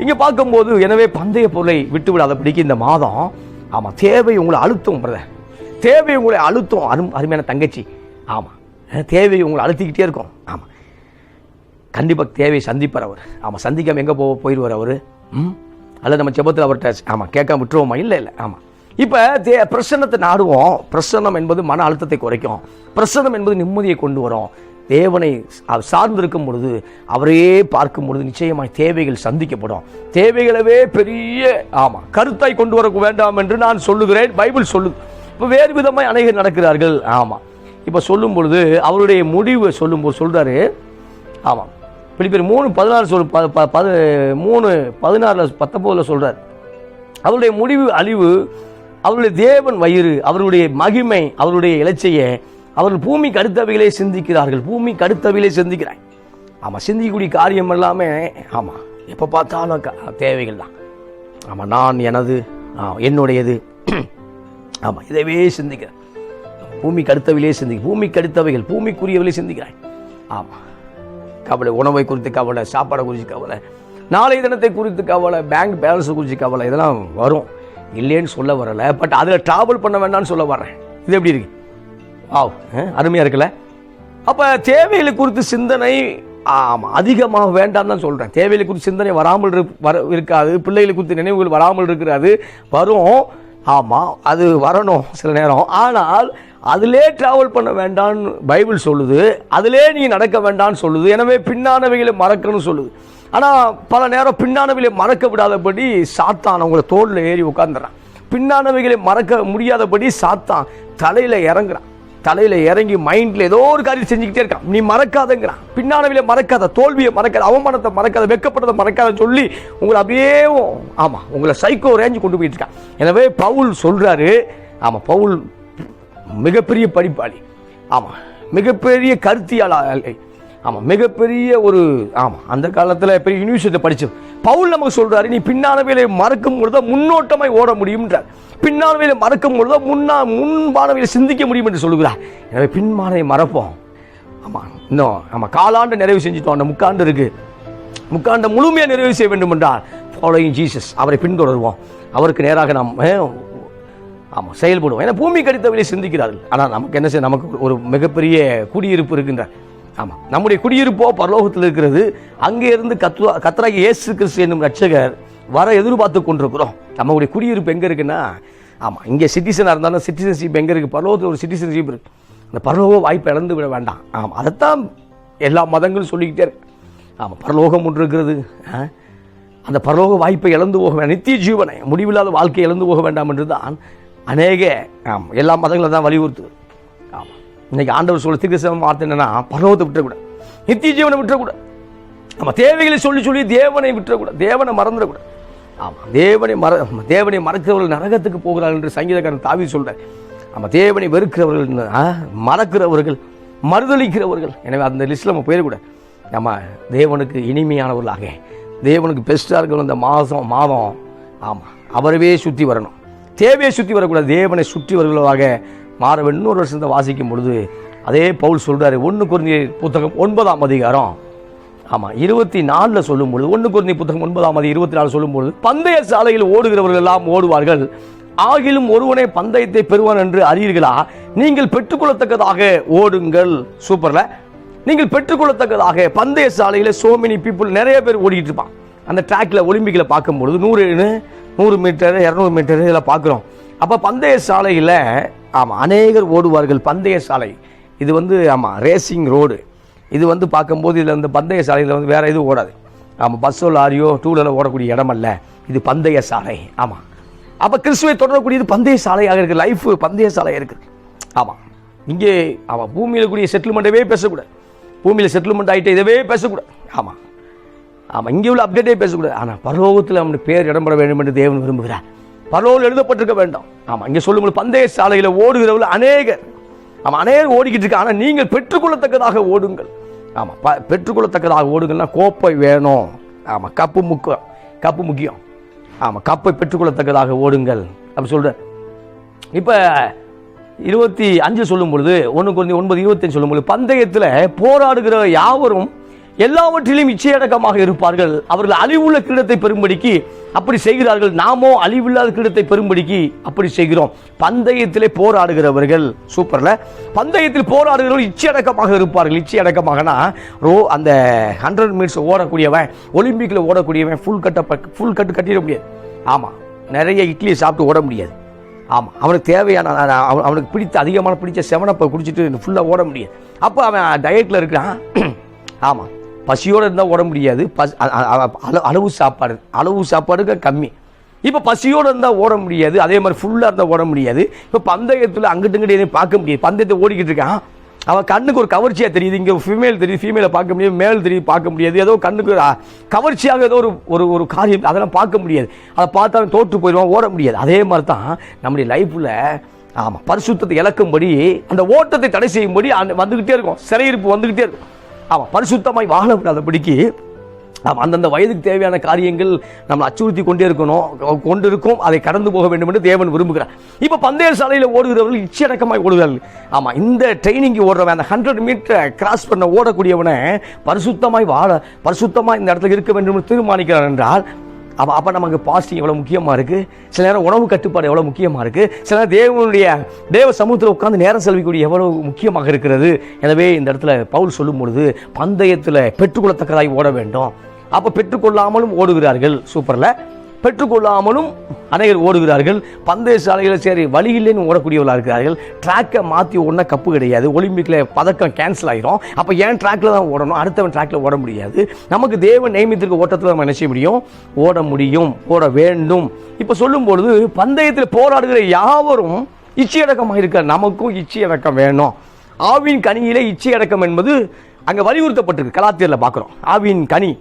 இங்கே பார்க்கும்போது எனவே பந்தய பொருளை விட்டு விடாதபடிக்கு இந்த மாதம் ஆமாம் தேவை உங்களை அழுத்தம் பிரதர் தேவை உங்களை அழுத்தம். அரும் அருமையான தங்கச்சி. ஆமாம் தேவை உங்களை அழுத்திக்கிட்டே இருக்கும். ஆமாம் கண்டிப்பாக தேவையை சந்திப்பார் அவர். ஆமாம் சந்திக்காம எங்கே போக போயிடுவார் அவர்? ம்? அல்லது நம்ம ஜெபத்தில் அவர்கிட்ட ஆமாம் கேட்காம விட்டுருவோமா? இல்லை இல்லை ஆமாம் இப்போ தே பிரசன்னத்தை நாடுவோம். பிரசன்னம் என்பது மன அழுத்தத்தை குறைக்கும். பிரசன்னம் என்பது நிம்மதியை கொண்டு வரும். தேவனை அவர் சார்ந்திருக்கும் பொழுது அவரையே பார்க்கும் பொழுது நிச்சயமாய் தேவைகள் சந்திக்கப்படும். தேவைகளவே பெரிய ஆமாம் கருத்தாய் கொண்டு வர வேண்டாம் என்று நான் சொல்லுகிறேன். பைபிள் சொல்லு இப்போ வேறு விதமாக அநேகர் நடக்கிறார்கள். ஆமாம் இப்போ சொல்லும் பொழுது அவருடைய முடிவு சொல்லும்போது சொல்கிறாரு ஆமாம் பிலிப்பியர் மூணு பதினாறு சொல் ப ப- பது மூணு பதினாறில் பத்தொம்போதில் சொல்கிறார் அவருடைய முடிவு அழிவு அவருடைய தேவன் வயிறு அவருடைய மகிமை அவருடைய இலச்சையை அவர்கள் பூமிக்கு அடுத்தவைகளே சிந்திக்கிறார்கள். பூமிக்கு அடுத்தவைகளே சிந்திக்கிறாங்க ஆமாம் சிந்திக்கக்கூடிய காரியம் எல்லாமே ஆமாம் எப்போ பார்த்தாலும் க- தேவைகள் தான் ஆமாம் நான் எனது ஆ, என்னுடையது. ஆமாம் இதவே சிந்திக்கிறேன் பூமிக்கு கடுத்தவையிலே சிந்திக்க பூமிக்கு அடுத்தவைகள் பூமிக்குரியவர்களே சிந்திக்கிறாய். ஆமாம் கவலை உணவை குறித்து கவலை சாப்பாடை குறித்து கவலை நாளை தினத்தை குறித்து கவலை பேங்க் பேலன்ஸை குறித்து கவலை இதெல்லாம் வரும். இல்லைன்னு சொல்ல வரல. பட் அதில் ட்ராவல் பண்ண வேண்டாம்னு சொல்ல வரேன் இது எப்படி இருக்கு? ஆ அருமையாக இருக்குல்ல? அப்போ தேவைகளை குறித்து சிந்தனை ஆமாம் அதிகமாக வேண்டாம் தான் சொல்கிறேன் தேவைகளை குறித்து சிந்தனை வராமல் இரு வர இருக்காது. பிள்ளைகளை குறித்து நினைவுகள் வராமல் இருக்கிறாது. வரும். ஆமாம் அது வரணும் சில நேரம். ஆனால் அதிலே டிராவல் பண்ண வேண்டாம்னு பைபிள் சொல்லுது. அதிலே நீ நடக்க வேண்டாம்னு சொல்லுது. எனவே பின்னானவைகளை மறக்கணும்னு சொல்லுது. ஆனால் பல நேரம் பின்னானவைகளை மறக்க விடாதபடி சாத்தான் அவங்கள தோளில் ஏறி உட்காந்துறான் பின்னானவைகளை மறக்க முடியாதபடி சாத்தான் தலையில் இறங்குறான். தலையில் இறங்கி மைண்டில் ஏதோ ஒரு காரியம் செஞ்சுக்கிட்டே இருக்கான். நீ மறக்காதங்கிறான். பின்னானவையில் மறக்காத தோல்வியை மறக்காத அவமானத்தை மறக்காத வெக்கப்பட்டதை மறக்காத சொல்லி உங்களை அப்படியே ஆமாம் உங்களை சைக்கோ ரேஞ்சு கொண்டு போயிட்டு இருக்கான். எனவே பவுல் சொல்கிறாரு ஆமாம் பவுல் மிகப்பெரிய படிப்பாளி. ஆமாம் மிகப்பெரிய கருத்தியாளி ஆமாம் மிகப்பெரிய ஒரு ஆமாம் அந்த காலத்தில் பெரிய யூனிவர்சிட்டி படிச்சது பவுல் நமக்கு சொல்கிறாரு நீ பின்னானவையில மறக்கும் பொழுது முன்னோட்டமாய் ஓட முடியும்ன்றார். பின்னானவையில மறக்கும் பொழுது முன்னா முன்பானவையில சிந்திக்க முடியும் என்று சொல்லுகிறார். எனவே பின்மானவை மறப்போம். ஆமாம் இன்னும் ஆமாம் காலாண்டு நிறைவு செஞ்சுட்டோம். அந்த முக்காண்டு இருக்குது முக்காண்டை முழுமையாக நிறைவு செய்ய வேண்டும் என்றால் ஃபாலோயிங் ஜீசஸ் அவரை பின்தொடருவோம். அவருக்கு நேராக நாம் ஆமாம் செயல்படுவோம். ஏன்னா பூமி கடித்தவரை சிந்திக்கிறார்கள். ஆனால் நமக்கு என்ன செய்ய நமக்கு ஒரு மிகப்பெரிய குடியிருப்பு இருக்கின்ற ஆமாம் நம்முடைய குடியிருப்போ பரலோகத்தில் இருக்கிறது. அங்கே இருந்து கத்து கத்தராகி இயேசு கிறிஸ்து என்னும் ரட்சகர் வர எதிர்பார்த்து கொண்டிருக்கிறோம். நம்மளுடைய குடியிருப்பு எங்கே இருக்குன்னா ஆமாம் இங்கே சிட்டிசனாக இருந்தாலும் சிட்டிசன்ஷிப் எங்கே இருக்குது பரலோகத்தில் ஒரு சிட்டிசன்ஷிப் இருக்குது அந்த பரலோக வாய்ப்பை இழந்து விட வேண்டாம். ஆமாம் அதைத்தான் எல்லா மதங்களும் சொல்லிக்கிட்டே இருக்கு. ஆமாம் பரலோகம் ஒன்று இருக்கிறது. ஆ? அந்த பரலோக வாய்ப்பை இழந்து போக வேண்டாம். நித்திய ஜீவனை முடிவில்லாத வாழ்க்கையை இழந்து போக வேண்டாம் என்று தான் அநேக ஆமாம் எல்லா மதங்களும் தான் வலியுறுத்துது ஆமாம் இன்னைக்கு ஆண்டவர் சொல்ல திருக்கசம் வார்த்தை என்னன்னா பரலோகத்தை விட்டுறக்கூடாது. நித்திய ஜீவனை விட்டுறக்கூடாது. நம்ம தேவைகளை சொல்லி சொல்லி தேவனை விட்டுறக்கூடாது. தேவனை மறந்துடக்கூடாது. ஆமாம் தேவனை மற தேவனை மறக்கிறவர்கள் நரகத்துக்கு போகிறார்கள் என்று சங்கீதக்காரன் தாவி சொல்கிறார் நம்ம தேவனை வெறுக்கிறவர்கள் மறக்கிறவர்கள் மறுதளிக்கிறவர்கள் எனவே அந்த லிஸ்ட்டில் நம்ம போயிடக்கூடாது. நம்ம தேவனுக்கு இனிமையானவர்களாக தேவனுக்கு பெஸ்ட்டாக இருக்கிற அந்த மாதம் மாதம் ஆமாம் அவரவே சுற்றி வரணும். தேவையை சுற்றி வரக்கூடாது. தேவனை சுற்றி வருகிறவாக மாற வேண்டும். இன்னொரு வருஷத்தை வாசிக்கும் பொழுது அதே பவுல் சொல்கிறாரு ஒன்று குறைந்த புத்தகம் ஒன்பதாம் அதிகாரம். ஆமாம் இருபத்தி நாலில் சொல்லும் பொழுது ஒன்று குருந்தி புத்தகம் ஒன்பதாம் அதிகாரம் இருபத்தி நாலு சொல்லும் பொழுது பந்தய சாலையில் ஓடுகிறவர்கள் எல்லாம் ஓடுவார்கள். ஆகிலும் ஒருவனே பந்தயத்தை பெறுவான் என்று அறியீர்களா? நீங்கள் பெற்றுக்கொள்ளத்தக்கதாக ஓடுங்கள். சூப்பரில் நீங்கள் பெற்றுக்கொள்ளத்தக்கதாக பந்தய சாலையில் சோ மெனி பீப்புள் நிறைய பேர் ஓடிக்கிட்டு இருப்பான் அந்த ட்ராக்ல ஒலிம்பிக்கில் பார்க்கும்பொழுது நூறுன்னு நூறு மீட்டர் இரநூறு மீட்டர் இதெல்லாம் பார்க்குறோம். அப்போ பந்தய சாலையில் ஆமாம் அநேகர் ஓடுவார்கள் பந்தய சாலை. இது வந்து ஆமாம் ரேசிங் ரோடு இது வந்து பார்க்கும்போது இதில் வந்து பந்தய சாலையில் வந்து வேறு எதுவும் ஓடாது. ஆமாம் பஸ்ஸோ லாரியோ டூ வீலரோ ஓடக்கூடிய இடம் அல்ல. இது பந்தய சாலை. ஆமாம் அப்போ கிறிஸ்துவை தொடரக்கூடியது பந்தய சாலையாக இருக்குது. லைஃப் பந்தய சாலையாக இருக்குது. ஆமாம் இங்கே ஆமாம் பூமியில் கூடிய செட்டில்மெண்ட்டவே பேசக்கூடாது. பூமியில் செட்டில்மெண்ட் ஆகிட்டு இதவே பேசக்கூடாது. ஆமாம் ஆமாம் இங்கே உள்ள அப்டேட்டே பேசக்கூடாது. ஆனால் பரலோகத்தில் அவனுடைய பேர் இடம்பெற வேண்டும் என்று தேவன் விரும்புகிறார். பரலோகம் எழுதப்பட்டிருக்க வேண்டாம். ஆமாம் இங்கே சொல்லும்போது பந்தய சாலையில் ஓடுகிறவர்கள் அநேகர். ஆமாம் அநேகர் ஓடிக்கிட்டு இருக்காங்க. ஆனால் நீங்கள் பெற்றுக்கொள்ளத்தக்கதாக ஓடுங்கள். ஆமாம் ப பெற்றுக்கொள்ளத்தக்கதாக ஓடுங்கள்னா கோப்பை வேணும். ஆமாம் கப்பு முக்கியம் கப்பு முக்கியம். ஆமாம் கப்பை பெற்றுக்கொள்ளத்தக்கதாக ஓடுங்கள். அப்படி சொல்கிறேன் இப்போ இருபத்தி அஞ்சு சொல்லும் பொழுது ஒன்று குறைந்த ஒன்பது இருபத்தஞ்சு சொல்லும் பொழுது பந்தயத்தில் போராடுகிற யாவரும் எல்லாவற்றிலும் இச்சையடக்கமாக இருப்பார்கள். அவர்கள் அழிவுள்ள கிரீடத்தை பெறும்படிக்கு அப்படி செய்கிறார்கள். நாமோ அழிவில்லாத கிரீடத்தை பெறும்படிக்கு அப்படி செய்கிறோம். பந்தயத்திலே போராடுகிறவர்கள் சூப்பர்ல பந்தயத்தில் போராடுகிறவர்கள் இச்சையடக்கமாக இருப்பார்கள். இச்சையடக்கமாகனா? ரோ அந்த ஹண்ட்ரட் மீட்டர்ஸ் ஓடக்கூடியவன் ஒலிம்பிக்கில் ஓடக்கூடியவன் ஃபுல் கட்ட ஃபுல் கட்டு கட்டிட முடியாது. ஆமாம் நிறைய இட்லியை சாப்பிட்டு ஓட முடியாது. ஆமாம் அவனுக்கு தேவையான அவனுக்கு பிடித்த அதிகமான பிடிச்ச செவனப்பை குடிச்சிட்டு ஃபுல்லாக ஓட முடியாது. அப்போ அவன் டயட்டில் இருக்கிறான். ஆமாம் பசியோடு இருந்தால் ஓட முடியாது. பஸ் அளவு- அளவு சாப்பாடு. அளவு சாப்பாடுக்கு கம்மி. இப்போ பசியோடு இருந்தால் ஓட முடியாது. அதே மாதிரி ஃபுல்லாக இருந்தால் ஓட முடியாது. இப்போ பந்தயத்தில் அங்கிட்டு இங்கிட்டு எதையும் பார்க்க முடியாது. பந்தயத்தை ஓடிக்கிட்டு இருக்கான். அவன் கண்ணுக்கு ஒரு கவர்ச்சியாக தெரியுது. இங்கே ஃபீமேல் தெரியுது ஃபீமேலை பார்க்க முடியாது. மேல் தெரியுது பார்க்க முடியாது. ஏதோ கண்ணுக்கு கவர்ச்சியாக ஏதோ ஒரு ஒரு ஒரு காரியம். அதெல்லாம் பார்க்க முடியாது. அதை பார்த்தாலும் தோற்று போயிடுவான் ஓட முடியாது. அதே மாதிரி தான் நம்முடைய லைஃப்பில் ஆமாம் பரிசுத்தத்தை இழக்கும்படி அந்த ஓட்டத்தை தடை செய்யும்படி அந்த வந்துக்கிட்டே இருக்கும். சிறையிருப்பு வந்துக்கிட்டே இருக்கும். ஆமாம் பரிசுத்தமாய் வாழ விடாதபடிக்கு ஆமாம் அந்தந்த வயதுக்கு தேவையான காரியங்கள் நம்ம அச்சுறுத்தி கொண்டே இருக்கணும் கொண்டு இருக்கும் அதை கடந்து போக வேண்டும் என்று தேவன் விரும்புகிறார். இப்போ பந்தய சாலையில் ஓடுகிறவர்கள் இச்சடக்கமாக ஓடுகிறார்கள். ஆமாம் இந்த ட்ரைனிங் ஓடுறவன் அந்த ஹண்ட்ரட் மீட்டரை கிராஸ் பண்ண ஓடக்கூடியவனை பரிசுத்தமாய் வாழ பரிசுத்தமாக இந்த இடத்துல இருக்க வேண்டும் என்று தீர்மானிக்கிறான் என்றால் அப்போ அப்போ நமக்கு பாஸ்டிங் எவ்வளோ முக்கியமாக இருக்குது சில நேரம் உணவு கட்டுப்பாடு எவ்வளோ முக்கியமாக இருக்குது சில நேரம் தேவனுடைய தேவ சமூகத்தில் உட்காந்து நேரம் செலவிக்கூடிய எவ்வளவு முக்கியமாக இருக்கிறது? எனவே இந்த இடத்துல பவுல் சொல்லும் பொழுது பந்தயத்தில் பெற்றுக்கொள்ளத்தக்கதாய் ஓட வேண்டும். அப்போ பெற்றுக்கொள்ளாமலும் ஓடுகிறார்கள். சூப்பரில். பெற்றுக்கொள்ளாமலும் அநேகர் ஓடுகிறார்கள். பந்தய சாலையில் சரி வழி இல்லைன்னு ஓடக்கூடியவர்களாக இருக்கிறார்கள் ட்ராக்கை மாற்றி ஓடினா கப்பு கிடையாது. ஒலிம்பிக்கில் பதக்கம் கேன்சல் ஆகிரும் அப்போ ஏன் ட்ராக்கில் தான் ஓடணும்? அடுத்தவன் ட்ராக்கில் ஓட முடியாது. நமக்கு தேவன் நியமித்திருக்க ஓட்டத்தில் நம்ம என்ன செய்ய முடியும்? ஓட முடியும். ஓட வேண்டும். இப்போ சொல்லும்பொழுது பந்தயத்தில் போராடுகிற யாவரும் இச்சையடக்கமாக இருக்க நமக்கும் இச்சையடக்கம் வேணும். ஆவின் கனியிலே இச்சையடக்கம் என்பது அங்கே வலியுறுத்தப்பட்டிருக்கு. கலாத்தியரில் பார்க்குறோம் ஆவின் கனி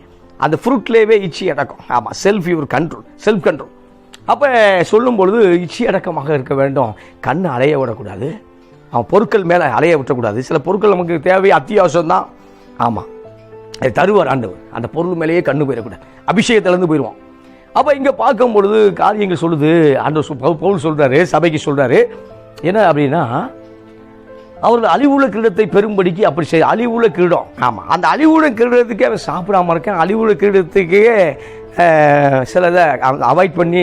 அந்த ஃப்ரூட்லேயே இச்சி அடக்கம். ஆமாம் self your control self control அப்போ சொல்லும் பொழுது இச்சி அடக்கமாக இருக்க வேண்டும். கண்ணை அலைய விடக்கூடாது. அவன் பொருட்கள் மேலே அலைய விட்டக்கூடாது. சில பொருட்கள் நமக்கு தேவை அத்தியாவசியம் தான் ஆமாம் அது தருவார் ஆண்டவர். அந்த பொருள் மேலேயே கண்ணு போயிடக்கூடாது. அபிஷேகத்திலேருந்து போயிடுவான் அப்போ இங்கே பார்க்கும் பொழுது காரியங்கள் சொல்லுது. ஆண்டவர் பவுல் சொல்கிறாரு சபைக்கு சொல்கிறாரு என்ன அப்படின்னா அவர்கள் அழிவுள்ள கிரீடத்தை பெரும்படிக்கு அப்படி செய்ய அழிவுள்ள கிரீடம். ஆமாம் அந்த அழிவுள்ள கிரீடத்துக்கே அவன் சாப்பிடாம இருக்கேன். அழிவுள்ள கிரீடத்துக்கே சிலதை அவாய்ட் பண்ணி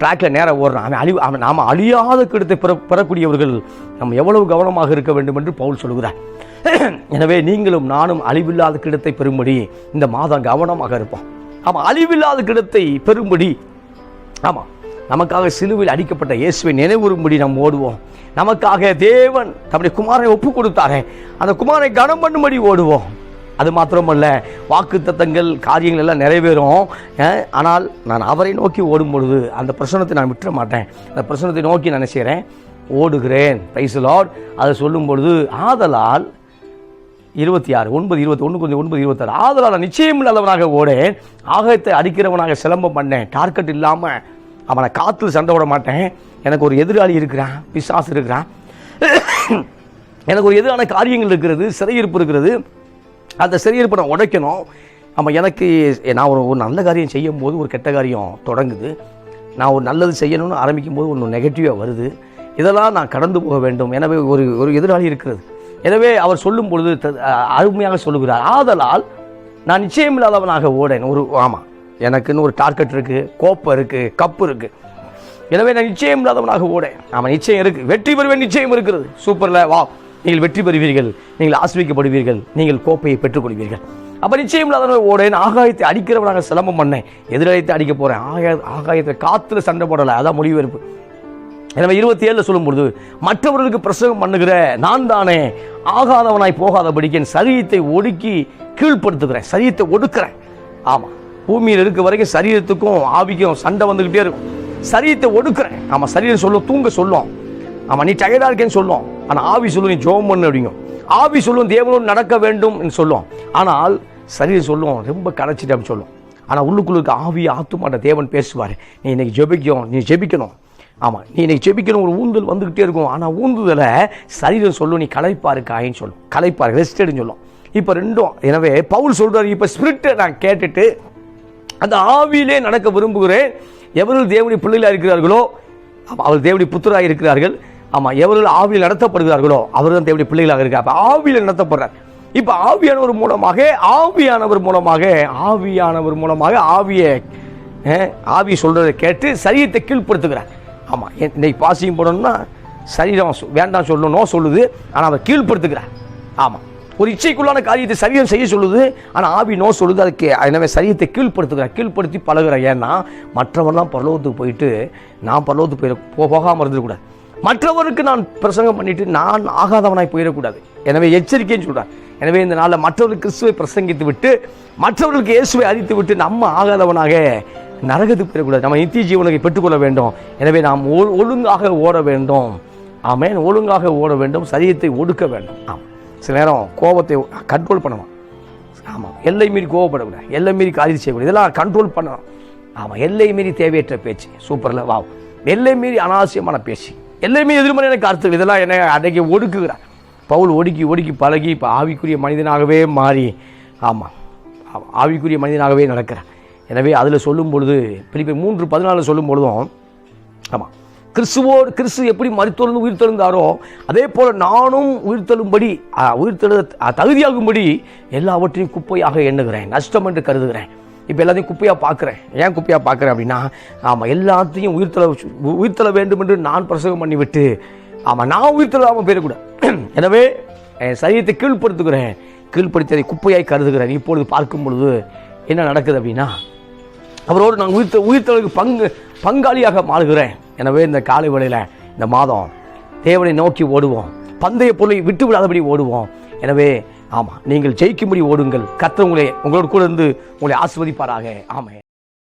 ட்ராக்ல நேராக ஓடுறான். அவன் அழிவு அவன் நாம் அழியாத கிரீடத்தை பெற பெறக்கூடியவர்கள் நம்ம எவ்வளவு கவனமாக இருக்க வேண்டும் என்று பவுல் சொல்கிறார் எனவே நீங்களும் நானும் அழிவில்லாத கிடத்தை பெறும்படி இந்த மாதம் கவனமாக இருப்போம். ஆமாம் அழிவில்லாத கிடத்தை பெறும்படி ஆமாம் நமக்காக சிலுவையில் அடிக்கப்பட்ட இயேசுவை நினைவுறும்படி நாம் ஓடுவோம். நமக்காக தேவன் தம்முடைய குமாரை ஒப்பு கொடுத்தாரே அந்த குமாரை கனம் பண்ணும்படி ஓடுவோம். அது மாத்திரமல்ல வாக்கு தத்தங்கள் காரியங்கள் எல்லாம் நிறைவேறும். ஆனால் நான் அவரை நோக்கி ஓடும் பொழுது அந்த பிரசனத்தை நான் விட்டுற மாட்டேன். அந்த பிரசனத்தை நோக்கி நான் செய்கிறேன் ஓடுகிறேன். பிரைஸ் லார்ட் அதை சொல்லும் பொழுது ஆதலால் இருபத்தி ஆறு ஒன்பது இருபத்தி ஒன்று கொஞ்சம் ஒன்பது இருபத்தாறு ஆதலால் நான் நிச்சயம் இல்லாதவனாக ஓடேன். ஆகத்தை அடிக்கிறவனாக சிலம்பம் பண்ணேன். டார்கெட் இல்லாமல் அவனை காத்துல சண்டை விட மாட்டேன். எனக்கு ஒரு எதிராளி இருக்கிறான் பிசாசு இருக்கிறான். எனக்கு ஒரு எதிரான காரியங்கள் இருக்கிறது சிறையிருப்பு இருக்கிறது. அந்த சிறையிருப்பை நான் உடைக்கணும். ஆமாம் எனக்கு நான் ஒரு ஒரு நல்ல காரியம் செய்யும் போது ஒரு கெட்ட காரியம் தொடங்குது. நான் ஒரு நல்லது செய்யணும்னு ஆரம்பிக்கும் போது ஒன்று நெகட்டிவாக வருது. இதெல்லாம் நான் கடந்து போக வேண்டும். எனவே ஒரு ஒரு எதிராளி இருக்கிறது. எனவே அவர் சொல்லும் பொழுது அருமையாக சொல்லுகிறார். ஆதலால் நான் நிச்சயம் இல்லாதவனாக ஓடேன். ஒரு ஆமாம் எனக்குன்னு ஒரு டார்கெட் இருக்குது கோப்பம் இருக்குது கப்பு இருக்குது எனவே நான் நிச்சயம் இல்லாதவனாக ஓடேன். ஆமாம் நிச்சயம் இருக்குது வெற்றி பெறுவேன் நிச்சயம் இருக்கிறது. சூப்பரில் வா. நீங்கள் வெற்றி பெறுவீர்கள். நீங்கள் ஆசிரிக்கப்படுவீர்கள் நீங்கள் கோப்பையை பெற்றுக்கொள்வீர்கள். அப்போ நிச்சயம் இல்லாதவன் ஓடேன். ஆகாயத்தை அடிக்கிறவனாக சிலம்பம் பண்ணேன். எதிராயத்தை அடிக்க போகிறேன் ஆகாய ஆகாயத்தை காற்றுல சண்டை போடலை. அதான் முடிவெடுப்பு. எனவே இருபத்தி ஏழில் சொல்லும்பொழுது மற்றவர்களுக்கு பிரசவம் பண்ணுகிற நான் தானே ஆகாதவனாய் போகாதபடிக்கு என் சரீரத்தை ஒடுக்கி கீழ்ப்படுத்துகிறேன். சரீரத்தை ஒடுக்கிறேன். ஆமாம் பூமியில் இருக்க வரைக்கும் சரீரத்துக்கும் ஆவிக்கும் சண்டை வந்துக்கிட்டே இருக்கும். சரீரத்தை ஒடுக்குறேன். ஆமாம் சரீரம் சொல்லும் தூங்க சொல்லும். ஆமாம் நீ டயர்டாக இருக்கேன்னு சொல்லும். ஆனால் ஆவி சொல்லும் நீ ஜோம் பண்ணு அப்படிங்கும். ஆவி சொல்லும் தேவனோடு நடக்க வேண்டும் என்று சொல்லும். ஆனால் சரீரம் சொல்லும் ரொம்ப களைச்சிட்டு அப்படின்னு சொல்லும். ஆனால் உள்ளுக்குள்ள இருக்க ஆவி ஆத்துமாட்ட தேவன் பேசுவார். நீ இன்னைக்கு ஜெபிக்கும் நீ ஜெபிக்கணும். ஆமாம் நீ இன்னைக்கு ஜெபிக்கணும் ஒரு ஊந்தல் வந்துக்கிட்டே இருக்கும். ஆனால் ஊந்துதலை சரீரம் சொல்லும் நீ களைப்பாக இருக்காயின்னு சொல்லும். களைப்பாக ரெஸ்டடுன்னு சொல்லும். இப்போ ரெண்டும் எனவே பவுல் சொல்கிறார் இப்போ ஸ்பிரிட்டை நான் கேட்டுட்டு அந்த ஆவியிலே நடக்க விரும்புகிறேன். எவர்கள் தேவனுடைய பிள்ளைகளாக இருக்கிறார்களோ ஆமாம் அவர் தேவனுடைய புத்தராக இருக்கிறார்கள். ஆமாம் எவர்கள் ஆவியில் நடத்தப்படுகிறார்களோ அவர் தான் தேவனுடைய பிள்ளைகளாக இருக்கார் அப்போ ஆவியில் நடத்தப்படுறார். இப்போ ஆவியானவர் மூலமாக ஆவியானவர் மூலமாக ஆவியானவர் மூலமாக ஆவியை ஆவி சொல்கிறத கேட்டு சரீரத்தை கீழ்ப்படுத்துகிறார். ஆமாம் இன்னைக்கு பாசியம் போடணும்னா சரீரம் சொ- வேண்டாம் சொல்லணும் சொல்லுது ஆனால் அவர் கீழ்ப்படுத்துகிறார். ஆமாம் ஒரு இச்சைக்குள்ளான காரியத்தை சரீரம் செய்ய சொல்லுது ஆனால் ஆவி நோ சொல்லுது அதுக்கு எனவே சரீரத்தை கீழ்ப்படுத்துகிற கீழ்ப்படுத்தி பழகுற ஏன்னா மற்றவன்லாம் பரலோகத்துக்கு போயிட்டு நான் பரலோகத்துக்கு போயிட போ- போகாம இருந்துடக்கூடாது. மற்றவருக்கு நான் பிரசங்கம் பண்ணிட்டு நான் ஆகாதவனாய் போயிடக்கூடாது. எனவே எச்சரிக்கைன்னு சொல்கிறார் எனவே இந்த நாளில் மற்றவர்களுக்கு கிறிஸ்துவை பிரசங்கித்து விட்டு மற்றவர்களுக்கு இயேசுவை அறித்து விட்டு நம்ம ஆகாதவனாக நரகத்துக்கு போயிடக்கூடாது. நம்ம நித்திய ஜீவனை பெற்றுக்கொள்ள வேண்டும். எனவே நாம் ஒ- ஒழுங்காக ஓட வேண்டும். ஆமேன். ஒழுங்காக ஓட வேண்டும். சரியத்தை ஒடுக்க வேண்டும். ஆமாம் சில நேரம் கோபத்தை கண்ட்ரோல் பண்ணணும் ஆமாம் எல்லை மீறி கோவப்படக்கூடாது எல்லை மீறி காரியம் செய்யக்கூடாது. இதெல்லாம் கண்ட்ரோல் பண்ணணும் ஆமாம் எல்லை மீறி தேவையற்ற பேச்சு. சூப்பரில் வாவ் எல்லை மீறி அனாவசியமான பேச்சு. எல்லை மீறி எதிர்மறையான கருத்து இதெல்லாம் என்ன அன்றைக்கி ஒடுக்குகிறார். பவுல் ஒடுக்கி ஒடுக்கி பழகி இப்போ ஆவிக்குரிய மனிதனாகவே மாறி ஆமாம் ஆவிக்குரிய மனிதனாகவே நடக்கிறார். எனவே அதில் சொல்லும் பொழுது பிலிப்பை மூன்று பதினாலு சொல்லும் பொழுதும் ஆமாம் கிறிஸ்துவோடு கிறிஸ்து எப்படி மறுத்தொழுந்து உயிர் தெழுந்தாரோ அதே போல் நானும் உயிர் தெழும்படி உயிர் தெழு தகுதியாகும்படி எல்லாவற்றையும் குப்பையாக எண்ணுகிறேன். நஷ்டம் என்று கருதுகிறேன். இப்போ எல்லாத்தையும் குப்பையாக பார்க்குறேன் ஏன் குப்பையாக பார்க்குறேன் அப்படின்னா ஆமாம் எல்லாத்தையும் உயிர் தள்ள வேண்டும் என்று நான் பிரசவம் பண்ணிவிட்டு ஆமாம் நான் உயிர் போயிடக்கூடாது. எனவே என் சரீரத்தை கீழ்ப்படுத்துகிறேன். கீழ்ப்படுத்தியதை குப்பையாய் கருதுகிறேன். இப்பொழுது பார்க்கும் பொழுது என்ன நடக்குது அப்படின்னா அவரோடு நான் உயிர்த்த உயிர்த்தலுக்கு பங்கு பங்காளியாக மாறுகிறேன். எனவே இந்த காலை வேளையில் இந்த மாதம் தேவனை நோக்கி ஓடுவோம். பந்தய பொருளை விட்டு விடாதபடி ஓடுவோம். எனவே ஆமாம் நீங்கள் ஜெயிக்கும்படி ஓடுங்கள். கத்த உங்களை உங்களோட கூட இருந்து உங்களை ஆஸ்வதிப்பாராக ஆமாம்